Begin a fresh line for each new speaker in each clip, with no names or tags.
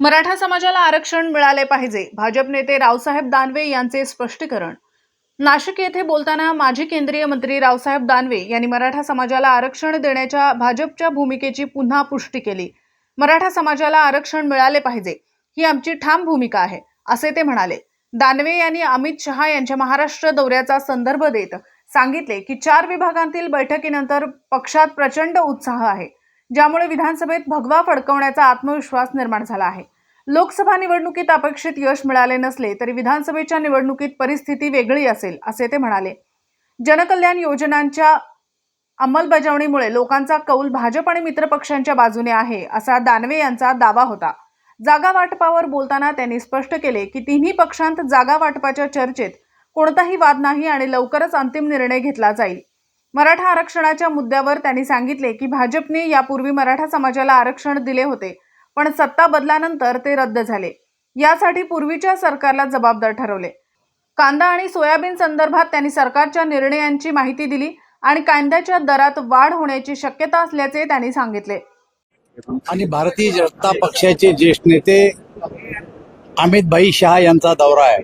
मराठा समाजाला आरक्षण मिळाले पाहिजे. भाजप नेते रावसाहेब दानवे यांचे स्पष्टीकरण. नाशिक येथे बोलताना माजी केंद्रीय मंत्री रावसाहेब दानवे यांनी मराठा समाजाला आरक्षण देण्याच्या भाजपच्या भूमिकेची पुन्हा पुष्टी केली. मराठा समाजाला आरक्षण मिळाले पाहिजे ही आमची ठाम भूमिका आहे असे ते म्हणाले. दानवे यांनी अमित शहा यांच्या महाराष्ट्र दौऱ्याचा संदर्भ देत सांगितले की चार विभागांतील बैठकीनंतर पक्षात प्रचंड उत्साह आहे. ज्यामुळे विधानसभेत भगवा फडकवण्याचा आत्मविश्वास निर्माण झाला आहे. लोकसभा निवडणुकीत अपेक्षित यश मिळाले नसले तरी विधानसभेच्या निवडणुकीत परिस्थिती वेगळी असेल असे ते म्हणाले. जनकल्याण योजनांच्या अंमलबजावणीमुळे लोकांचा कौल भाजप आणि मित्रपक्षांच्या बाजूने आहे असा दानवे यांचा दावा होता. जागा वाटपावर बोलताना त्यांनी स्पष्ट केले की तिन्ही पक्षांत जागा वाटपाच्या चर्चेत कोणताही वाद नाही आणि लवकरच अंतिम निर्णय घेतला जाईल. मराठा आरक्षणाच्या मुद्द्यावर त्यांनी सांगितले की भाजपने यापूर्वी मराठा समाजाला आरक्षण दिले होते पण सत्ता बदलानंतर ते रद्द झाले. यासाठी पूर्वीच्या सरकारला जबाबदार ठरवले. कांदा आणि सोयाबीन संदर्भात त्यांनी सरकारच्या निर्णयांची माहिती दिली आणि कांद्याच्या दरात वाढ होण्याची शक्यता असल्याचे त्यांनी सांगितले.
आणि भारतीय जनता पक्षाचे ज्येष्ठ नेते अमित भाई शहा यांचा दौरा आहे.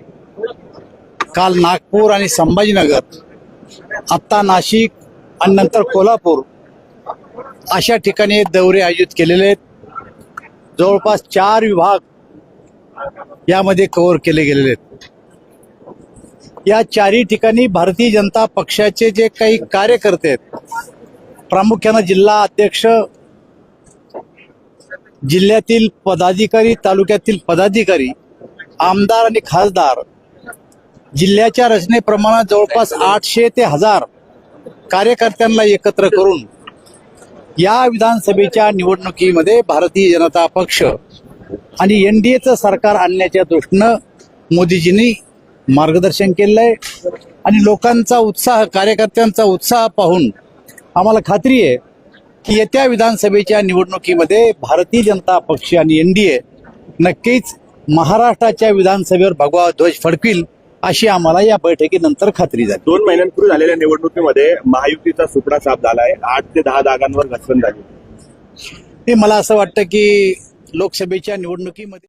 काल नागपूर आणि संभाजीनगर आत्ता नाशिक आणि नंतर कोल्हापूर. अशा ठिकाणी दौरे आयोजित केलेले आहेत. जवळपास चार विभाग यामध्ये कव्हर केले गेलेले आहेत. या चारही ठिकाणी भारतीय जनता पक्षाचे जे काही कार्यकर्ते आहेत प्रामुख्यानं जिल्हा अध्यक्ष जिल्ह्यातील पदाधिकारी तालुक्यातील पदाधिकारी आमदार आणि खासदार जिल्ह्याच्या रचनेप्रमाणे जवळपास आठशे ते हजार कार्यकर्त्यांना एकत्र करून या विधानसभेच्या निवडणुकीमध्ये भारतीय जनता पक्ष आणि एन डी एचं सरकार आणण्याच्या दृष्टीनं मोदीजींनी मार्गदर्शन केलेलं आहे आणि लोकांचा उत्साह कार्यकर्त्यांचा उत्साह पाहून आम्हाला खात्री आहे की येत्या विधानसभेच्या निवडणुकीमध्ये भारतीय जनता पक्ष आणि एनडीए नक्कीच महाराष्ट्राच्या विधानसभेवर भगवा ध्वज फडकील अशी आम्हाला या बैठकीनंतर खात्री झाली.
दोन महिन्यांपूर्वी झालेल्या निवडणुकीमध्ये महायुतीचा सुपडा साफ झालाय. आठ ते दहा जागांवर घसरण झाली.
हे मला असं वाटतं की लोकसभेच्या निवडणुकीमध्ये